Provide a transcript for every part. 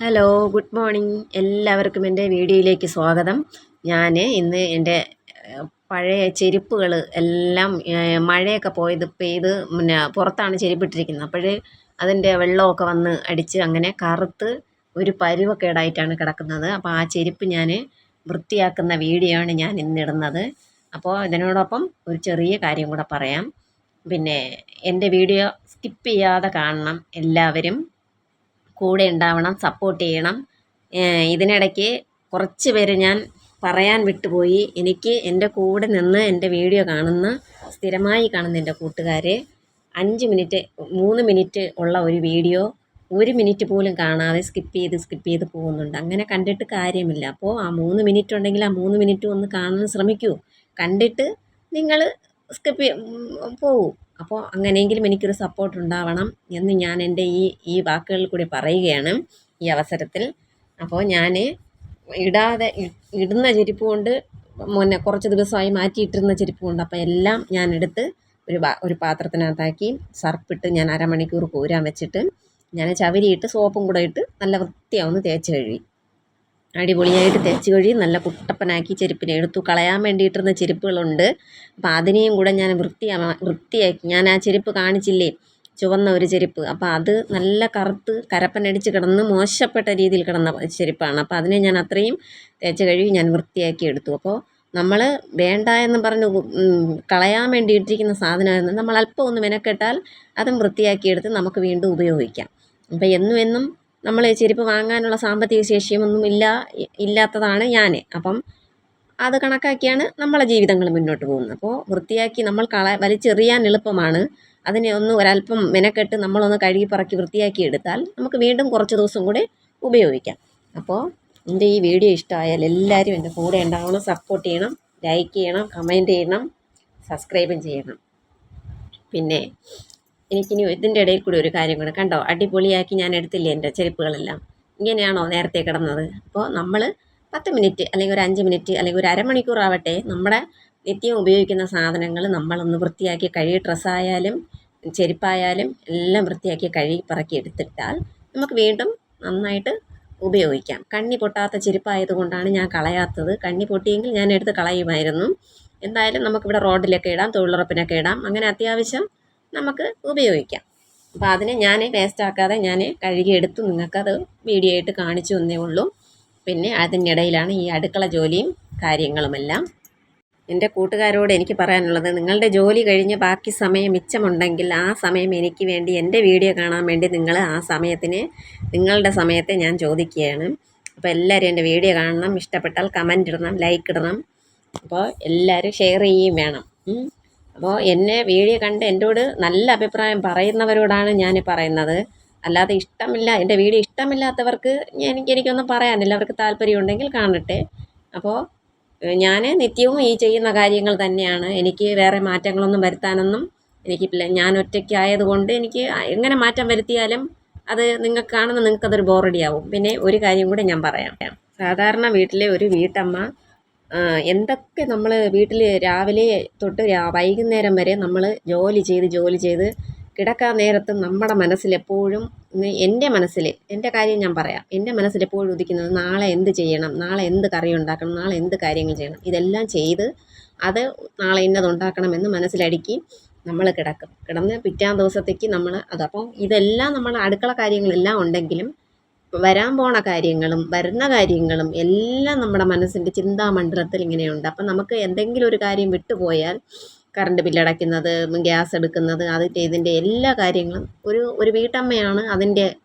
Hello good morning എല്ലാവർക്കും എന്റെ വീഡിയോയിലേക്ക് സ്വാഗതം. ഞാൻ ഇന്ന് എന്റെ പഴയ ചെരുപ്പുകൾ എല്ലാം മഴയൊക്കെ പോയത് പെയ്ത് പിന്നെ പുറത്താണ് ചെരുപ്പിട്ടിരിക്കുന്നത്. അപ്പോൾ അതിന്റെ വെള്ളമൊക്കെ വന്ന് അടിച്ച് അങ്ങനെ കറുത്ത് ഒരു പരുവക്കേടായിട്ടാണ് കിടക്കുന്നത്. അപ്പോൾ ആ ചെരുപ്പ് ഞാൻ വൃത്തിയാക്കുന്ന വീഡിയോ ആണ് ഞാൻ ഇന്നിടുന്നത് അപ്പോൾ ഇതിനോടൊപ്പം ഒരു ചെറിയ കാര്യം കൂടെ പറയാം. പിന്നെ എന്റെ വീഡിയോ സ്കിപ്പ് ചെയ്യാതെ കാണണം എല്ലാവരും. കൂടെ ഉണ്ടാവണം സപ്പോർട്ട് ചെയ്യണം. ഇതിനിടയ്ക്ക് കുറച്ച് പേര് ഞാൻ പറയാൻ വിട്ടുപോയി. എനിക്ക് എന്റെ കൂടെ നിന്ന് എന്റെ വീഡിയോ കാണുന്ന സ്ഥിരമായി കാണുന്ന എന്റെ കൂട്ടുകാർ അഞ്ച് മിനിറ്റ് മൂന്ന് മിനിറ്റ് ഉള്ള ഒരു വീഡിയോ ഒരു മിനിറ്റ് പോലും കാണാതെ സ്കിപ്പ് ചെയ്ത് സ്കിപ്പ് ചെയ്ത് പോകുന്നുണ്ട്. അങ്ങനെ കണ്ടിട്ട് കാര്യമില്ല. അപ്പോൾ ആ മൂന്ന് മിനിറ്റ് ഉണ്ടെങ്കിൽ ആ മൂന്ന് മിനിറ്റ് ഒന്ന് കാണാൻ ശ്രമിക്കൂ. കണ്ടിട്ട് നിങ്ങൾ സ്കിപ്പ് പോകൂ അപ്പോൾ അങ്ങനെയെങ്കിലും എനിക്കൊരു സപ്പോർട്ട് ഉണ്ടാവണം എന്ന് ഞാൻ എന്റെ ഈ ഈ വാക്കുകളിൽ കൂടി പറയുകയാണ് ഈ അവസരത്തിൽ. അപ്പോൾ ഞാൻ ഇടാതെ ഇടുന്ന ചെരുപ്പ് കൊണ്ട് മുന്നേ കുറച്ച് ദിവസമായി മാറ്റിയിട്ടിരുന്ന ചെരുപ്പ് കൊണ്ട് അപ്പോൾ എല്ലാം ഞാൻ എടുത്ത് ഒരു ഒരു പാത്രത്തിനകത്താക്കി സർപ്പിട്ട് ഞാൻ അരമണിക്കൂർ കൂരാൻ വെച്ചിട്ട് ഞാൻ ചവരിയിട്ട് സോപ്പും കൂടെ ഇട്ട് നല്ല വൃത്തിയാവുന്ന തേച്ച് കഴുകി. അടിപൊളിയായിട്ട് തേച്ച് കഴുകി നല്ല കുട്ടപ്പനാക്കി ചെരുപ്പിനെ എടുത്തു. കളയാൻ വേണ്ടിയിട്ടിരുന്ന ചെരുപ്പുകളുണ്ട്. അപ്പോൾ അതിനെയും കൂടെ ഞാൻ വൃത്തിയാ വൃത്തിയാക്കി. ഞാൻ ആ ചെരുപ്പ് കാണിച്ചില്ലേ? ചുവന്ന ഒരു ചെരുപ്പ്. അപ്പോൾ അത് നല്ല കറുത്ത് കരപ്പനടിച്ച് കിടന്ന് മോശപ്പെട്ട രീതിയിൽ കിടന്ന ചെരുപ്പാണ്. അപ്പോൾ അതിനെ ഞാൻ അത്രയും തേച്ച് കഴുകി ഞാൻ വൃത്തിയാക്കി എടുത്തു. അപ്പോൾ നമ്മൾ വേണ്ട എന്ന് പറഞ്ഞ് കളയാൻ വേണ്ടി ഇട്ടിരിക്കുന്ന സാധനമായിരുന്നു. നമ്മൾ അല്പം ഒന്ന് മെനക്കെട്ടാൽ അതും വൃത്തിയാക്കിയെടുത്ത് നമുക്ക് വീണ്ടും ഉപയോഗിക്കാം. അപ്പോൾ എന്നും എന്നും നമ്മൾ ചെരുപ്പ് വാങ്ങാനുള്ള സാമ്പത്തിക ശേഷിയൊന്നും ഇല്ല ഇല്ലാത്തതാണ് ഞാൻ അപ്പം അത് കണക്കാക്കിയാണ് നമ്മളെ ജീവിതങ്ങൾ മുന്നോട്ട് പോകുന്നത്. അപ്പോൾ വൃത്തിയാക്കി നമ്മൾ കള വലിച്ചെറിയാൻ എളുപ്പമാണ്. അതിനെ ഒന്ന് ഒരല്പം മെനക്കെട്ട് നമ്മളൊന്ന് കഴുകി പറക്കി വൃത്തിയാക്കി എടുത്താൽ നമുക്ക് വീണ്ടും കുറച്ച് ദിവസം കൂടെ ഉപയോഗിക്കാം. അപ്പോൾ എന്റെ ഈ വീഡിയോ ഇഷ്ടമായാൽ എല്ലാവരും എന്റെ കൂടെ ഉണ്ടാവണം സപ്പോർട്ട് ചെയ്യണം ലൈക്ക് ചെയ്യണം കമന്റ് ചെയ്യണം സബ്സ്ക്രൈബും ചെയ്യണം. പിന്നെ എനിക്കിനി ഇതിന്റെ ഇടയിൽ കൂടി ഒരു കാര്യം കൂടെ കണ്ടോ? അടിപൊളിയാക്കി ഞാൻ എടുത്തില്ലേ എന്റെ ചെരുപ്പുകളെല്ലാം? ഇങ്ങനെയാണോ നേരത്തെ കിടന്നത്? അപ്പോൾ നമ്മൾ പത്ത് മിനിറ്റ് അല്ലെങ്കിൽ ഒരു അഞ്ച് മിനിറ്റ് അല്ലെങ്കിൽ ഒരു അരമണിക്കൂർ ആവട്ടെ നമ്മുടെ നിത്യം ഉപയോഗിക്കുന്ന സാധനങ്ങൾ നമ്മളൊന്ന് വൃത്തിയാക്കി കഴുകി ഡ്രസ്സായാലും ചെരുപ്പായാലും എല്ലാം വൃത്തിയാക്കി കഴുകി പറക്കി എടുത്തിട്ടാൽ നമുക്ക് വീണ്ടും നന്നായിട്ട് ഉപയോഗിക്കാം. കണ്ണി പൊട്ടാത്ത ചെരുപ്പായതുകൊണ്ടാണ് ഞാൻ കളയാത്തത്. കണ്ണി പൊട്ടിയെങ്കിൽ ഞാൻ എടുത്ത് കളയുമായിരുന്നു. എന്തായാലും നമുക്കിവിടെ റോഡിലൊക്കെ ഇടാം തൊഴിലുറപ്പിനൊക്കെ ഇടാം. അങ്ങനെ അത്യാവശ്യം നമുക്ക് ഉപയോഗിക്കാം. അപ്പോൾ അതിനെ ഞാൻ വേസ്റ്റ് ആക്കാതെ ഞാൻ കഴുകിയെടുത്ത് നിങ്ങൾക്കത് വീഡിയോ ആയിട്ട് കാണിച്ചു തന്നേ ഉള്ളൂ. പിന്നെ അതിനിടയിലാണ് ഈ അടുക്കള ജോലിയും കാര്യങ്ങളുമെല്ലാം. എന്റെ കൂട്ടുകാരോട് എനിക്ക് പറയാനുള്ളത് നിങ്ങളുടെ ജോലി കഴിഞ്ഞ് ബാക്കി സമയം മിച്ചമുണ്ടെങ്കിൽ ആ സമയം എനിക്ക് വേണ്ടി എന്റെ വീഡിയോ കാണാൻ വേണ്ടി നിങ്ങൾ ആ സമയത്തിന് നിങ്ങളുടെ സമയത്തെ ഞാൻ ചോദിക്കുകയാണ്. അപ്പോൾ എല്ലാവരും എന്റെ വീഡിയോ കാണണം. ഇഷ്ടപ്പെട്ടാൽ കമന്റ് ഇടണം ലൈക്ക് ഇടണം. അപ്പോൾ എല്ലാവരും ഷെയർ ചെയ്യുകയും വേണം. അപ്പോൾ എന്നെ വീഡിയോ കണ്ട് എന്നോട് നല്ല അഭിപ്രായം പറയുന്നവരോടാണ് ഞാൻ പറയുന്നത്. അല്ലാതെ ഇഷ്ടമില്ല എന്റെ വീഡിയോ ഇഷ്ടമില്ലാത്തവർക്ക് എനിക്ക് എനിക്കൊന്നും പറയാനില്ല. അവർക്ക് താല്പര്യമുണ്ടെങ്കിൽ കാണട്ടെ. അപ്പോൾ ഞാൻ നിത്യവും ഈ ചെയ്യുന്ന കാര്യങ്ങൾ തന്നെയാണ്. എനിക്ക് വേറെ മാറ്റങ്ങളൊന്നും വരുത്താനൊന്നും എനിക്ക് ഞാൻ ഒറ്റയ്ക്കായതുകൊണ്ട് എനിക്ക് എങ്ങനെ മാറ്റം വരുത്തിയാലും അത് നിങ്ങൾക്ക് കാണുമ്പോൾ നിങ്ങൾക്കതൊരു ബോറടിയാവും. പിന്നെ ഒരു കാര്യം കൂടെ ഞാൻ പറയാം. സാധാരണ വീട്ടിലെ ഒരു വീട്ടമ്മ എന്തൊക്കെ നമ്മൾ വീട്ടിൽ രാവിലെ തൊട്ട് വൈകുന്നേരം വരെ നമ്മൾ ജോലി ചെയ്ത് ജോലി ചെയ്ത് കിടക്കാൻ നേരത്ത് നമ്മുടെ മനസ്സിലെപ്പോഴും എന്റെ മനസ്സിൽ എന്റെ കാര്യം ഞാൻ പറയാം. എന്റെ മനസ്സിലെപ്പോഴും ഉദിക്കുന്നത് നാളെ എന്ത് ചെയ്യണം നാളെ എന്ത് കറി ഉണ്ടാക്കണം നാളെ എന്ത് കാര്യങ്ങൾ ചെയ്യണം. ഇതെല്ലാം ചെയ്ത് അത് നാളെ ഇന്നത് ഉണ്ടാക്കണമെന്ന് മനസ്സിലടുക്കി നമ്മൾ കിടക്കും. കിടന്ന് പിറ്റാൻ ദിവസത്തേക്ക് നമ്മൾ അതപ്പം ഇതെല്ലാം നമ്മൾ അടുക്കള കാര്യങ്ങളെല്ലാം ഉണ്ടെങ്കിലും വരാൻ പോണ കാര്യങ്ങളും വരുന്ന കാര്യങ്ങളും എല്ലാം നമ്മുടെ മനസ്സിന്റെ ചിന്താമണ്ഡലത്തിൽ ഇങ്ങനെയുണ്ട്. അപ്പം നമുക്ക് എന്തെങ്കിലും ഒരു കാര്യം വിട്ടുപോയാൽ കറണ്ട് ബില്ലടയ്ക്കുന്നത് ഗ്യാസ് എടുക്കുന്നത് അതിന്റെ ഇതിന്റെ എല്ലാ കാര്യങ്ങളും ഒരു ഒരു വീട്ടമ്മയാണ് അതിന്റെ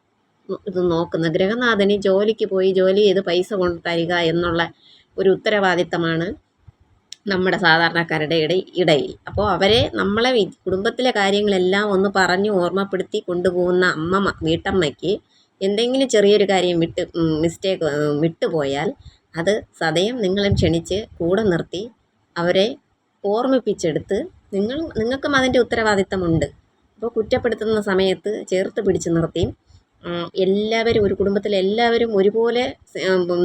ഇത് നോക്കുന്നത്. ഗൃഹനാഥന് ജോലിക്ക് പോയി ജോലി ചെയ്ത് പൈസ കൊണ്ട് തരിക എന്നുള്ള ഒരു ഉത്തരവാദിത്തമാണ് നമ്മുടെ സാധാരണക്കാരുടെ ഇട ഇടയിൽ. അപ്പോൾ അവരെ നമ്മളെ കുടുംബത്തിലെ കാര്യങ്ങളെല്ലാം ഒന്ന് പറഞ്ഞ് ഓർമ്മപ്പെടുത്തി കൊണ്ടുപോകുന്ന അമ്മ വീട്ടമ്മയ്ക്ക് എന്തെങ്കിലും ചെറിയൊരു കാര്യം വിട്ട് മിസ്റ്റേക്ക് വിട്ടുപോയാൽ അത് സദയം നിങ്ങളും ക്ഷണിച്ച് കൂടെ നിർത്തി അവരെ ഓർമ്മിപ്പിച്ചെടുത്ത് നിങ്ങൾ നിങ്ങൾക്കും അതിന്റെ ഉത്തരവാദിത്തമുണ്ട്. അപ്പോൾ കുറ്റപ്പെടുത്തുന്ന സമയത്ത് ചേർത്ത് പിടിച്ച് നിർത്തി എല്ലാവരും ഒരു കുടുംബത്തിലെ എല്ലാവരും ഒരുപോലെ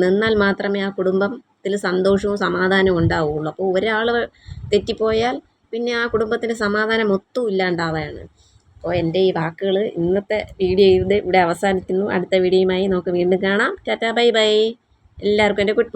നിന്നാൽ മാത്രമേ ആ കുടുംബത്തിൽ സന്തോഷവും സമാധാനവും ഉണ്ടാവുകയുള്ളൂ. അപ്പോൾ ഒരാൾ തെറ്റിപ്പോയാൽ പിന്നെ ആ കുടുംബത്തിന്റെ സമാധാനം ഒത്തും ഇല്ലാണ്ടാവുകയാണ്. അപ്പോൾ എന്റെ ഈ വാക്കുകൾ ഇന്നത്തെ വീഡിയോ ഇത് ഇവിടെ അവസാനിക്കുന്നു. അടുത്ത വീഡിയോയുമായി നമുക്ക് വീണ്ടും കാണാം. Tata bye bye. എല്ലാവർക്കും എന്റെ ഗുഡ്